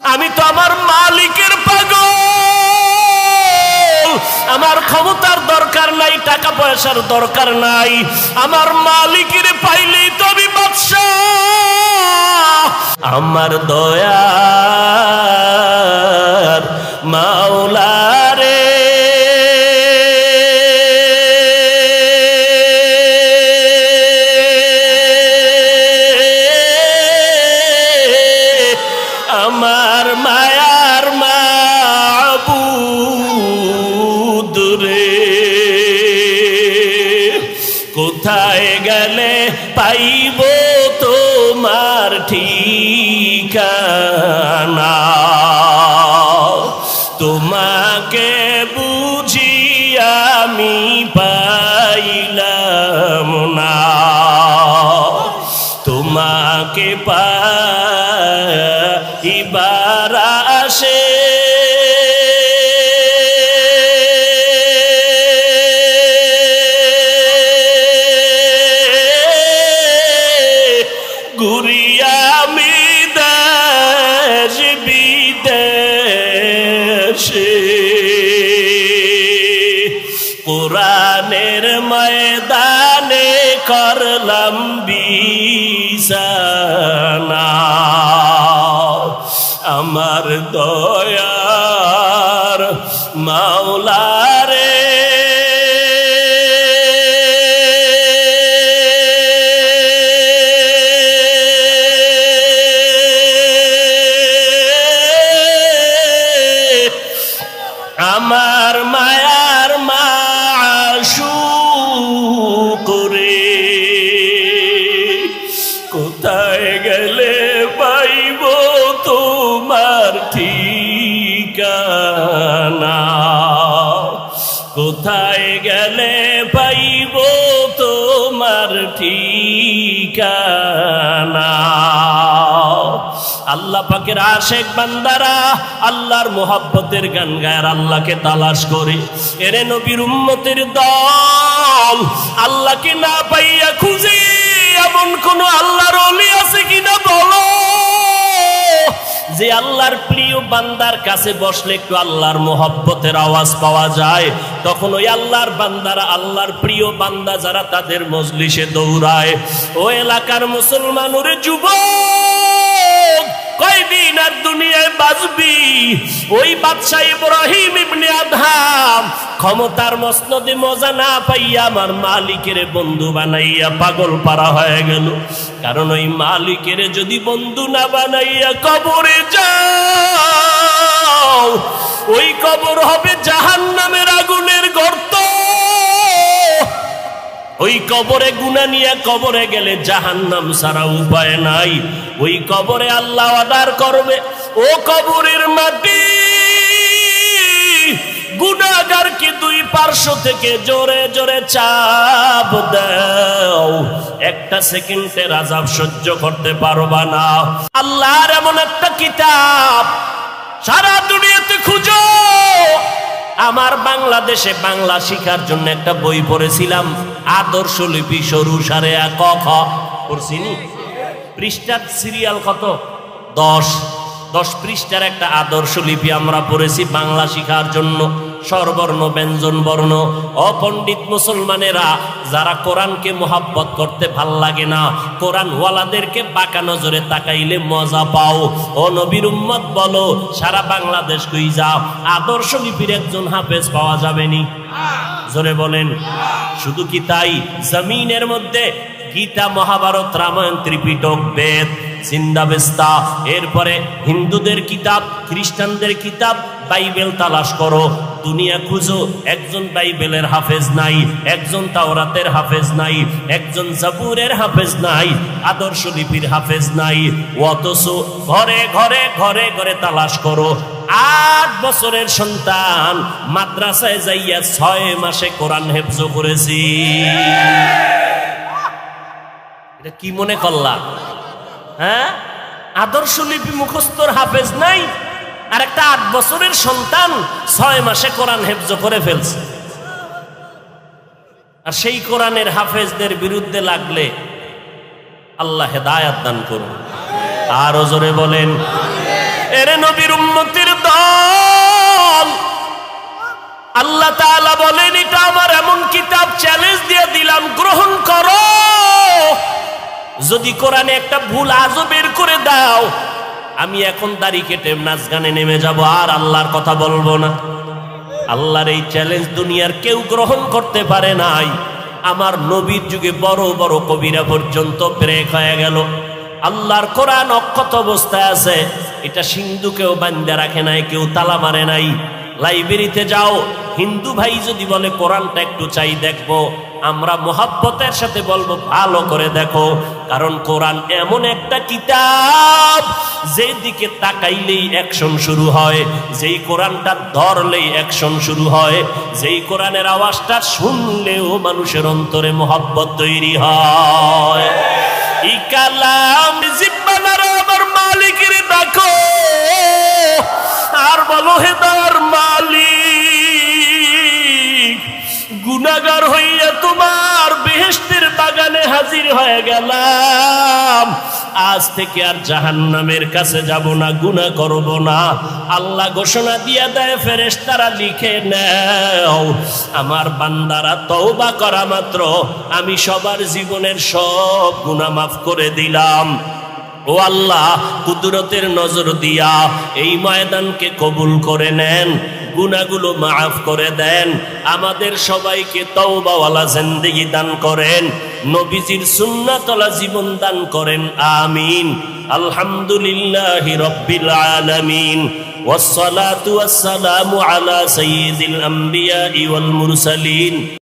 আমি তো আমার মালিকের পাগল। আমার ক্ষমতার দরকার নাই, টাকা পয়সার দরকার নাই। আমার মালিকের পাইলেই তো আমি বাদশাহ আমার দয়ার কোথায় গেলে পাইব তোমার ঠিকানা? তোমাকে বুঝি আমি পাইলাম না। তোমাকে পাইবার বিদেশে কোরআনের ময়দানে করলাম বিছানা। আমার দয়ার মাওলারে কোথায় গেলে পাইব তোমার ঠিকানা? কোথায় গেলে পাইব তোমার ঠিকানা? আল্লাহ পাকের আশেক বান্দারা আল্লাহর মোহাব্বতের গান গায়ের আল্লাহকে তালাশ করে। এরে নবীর উম্মতের দল, আল্লাহকে না পাইয়া খুঁজে এমন কোন আল্লাহর অলি আছে কিনা বলো? যে আল্লাহর প্রিয় বান্দার কাছে বসলে একটু আল্লাহর মোহব্বতের আওয়াজ পাওয়া যায়, তখন ওই আল্লাহর বান্দারা আল্লাহর প্রিয় বান্দা যারা তাদের মজলিসে দৌড়ায়, ও এলাকার মুসলমান, ওরে যুবক! কয়দিন আর দুনিয়ায় বাঁচবি। ওই বাদশাহ ইব্রাহিম ইবনে আদহাম ক্ষমতার মসনদে মজা না পাইয়া আমার মালিকের বন্ধু বানাইয়া পাগল পারা হয়ে গেল। কারণ ওই মালিকের যদি বন্ধু না বানাইয়া কবরে যাও, ওই কবর হবে ওই কবরে গুনা নিয়ে কবরে গেলে জাহান্নাম সারা উপায় নাই। ওই কবরে আল্লাহ আদার করবে, ও কবরের মাটি গুনাগারকে দুই পার্শ্ব থেকে জোরে জোরে চাপ দাও। একটা সেকেন্ডের আজাব সহ্য করতে পারবা না। আল্লাহর এমন একটা কিতাব সারা দুনিয়াতে খুঁজো আমার বাংলাদেশে বাংলা শিখার জন্য একটা বই পড়েছিলাম, আদর্শ লিপি সরু সারে ক খ। পৃষ্ঠার সিরিয়াল কত? দশ। দশ পৃষ্ঠার একটা আদর্শ লিপি আমরা পড়েছি বাংলা শিখার জন্য। স্বরবর্ণ ব্যঞ্জন বর্ণ অপণ্ডিত মুসলমানেরা যারা কোরআনকে মোহাব্বত করতে ভালো লাগে না কোরআন ওয়ালাদেরকে বাঁকা নজরে তাকাইলে মজা পাও। ও নবীর উম্মত, বলো, সারা বাংলাদেশ কই যাও? আদর্শ লিপির একজন হাফেজ পাওয়া যাবে নি? জোরে বলেন। শুধু কি তাই? জমিনের মধ্যে গীতা, মহাভারত, রামায়ণ, ত্রিপিটক, বেদ জিন্দাবেস্তা এরপরে হিন্দুদের কিতাব, খ্রিস্টানদের কিতাব, বাইবেল তালাশ করো। দুনিয়া খুঁজো, একজন বাইবেলের হাফেজ নাই, একজন তাওরাতের হাফেজ নাই, একজন জাবুরের হাফেজ নাই, আদর্শ লিপির হাফেজ নাই। অথচ ঘরে ঘরে ঘরে ঘরে তালাশ করো, আট বছরের সন্তান মাদ্রাসায় যাইয়া ছয় মাসে কোরআন হেফজ করেছি। এটা কি মনে করলা? হ্যাঁ? আদর্শ লিপি মুখস্থর হাফেজ নাই? আর একটা আট বছরের সন্তান ছয় মাসে কোরআন হেফজ করে ফেলছে। আর সেই কোরআনের হাফেজদের বিরুদ্ধে লাগলে আল্লাহ হেদায়াত দান করুন। আর জোরে বলেন, এরে নবীর উম্মতির দল। আল্লাহ তাআলা বলেন, এটা আমার এমন কিতাব চ্যালেঞ্জ দিয়ে দিলাম, গ্রহণ করো। যদি কোরআনে একটা ভুল আজও বের করে দাও আমি এখন দাড়ি কেটে নাচ গানে নেমে যাব, আর আল্লাহর কথা বলব না। আল্লাহর এই চ্যালেঞ্জ দুনিয়ার কেউ গ্রহণ করতে পারে নাই। আমার নবীর যুগে বড় বড় কবিরা পর্যন্ত ব্রেক হয়ে গেল। আল্লাহর কোরআন অক্ষত অবস্থায় আছে। এটা সিন্ধুকেও বান্ধা রাখে নাই, কেউ তালা মারে নাই। লাইব্রেরিতে যাও। হিন্দু ভাই যদি বলে, কোরআনটা একটু চাই দেখব। আমরা মোহাব্বতের সাথে বলব, ভালো করে দেখো। কারণ কোরআন এমন একটা কিতাব যেদিকে তাকাইলেই অ্যাকশন শুরু হয়, যেই কোরআনটা ধরলেই অ্যাকশন শুরু হয়, যেই কোরআনের আওয়াজটা শুনলেও মানুষের অন্তরে মোহাব্বত তৈরি হয়। ই কালাম জিব্বানার আমার মালিকের দেখো আর বলো হে তার মালিক গুনাগার হইয়া তোমার হয়ে গেলাম। আজ থেকে আর জাহান্নামের কাছে যাব না, গুনাহ করব না। আল্লাহ ঘোষণা দিয়া দেয়, ফেরেশতারা লিখে নাও, আমার বান্দারা তওবা করা মাত্র। আমি সবার জীবনের সব গুনাহ মাফ করে দিলাম। ও আল্লাহ, কুদরতের নজর দিয়া এই ময়দানকে কবুল করে নেন। গুনাগুলো মাফ করে দেন আমাদের সবাইকে তওবাওয়ালা জিন্দেগি দান করেন নবীজির সুন্নাতলা জীবন দান করেন আমিন আলহামদুলিল্লাহ রব্বিল আলামিন والصلاة والسلام على سيد الأنبياء والمرسلين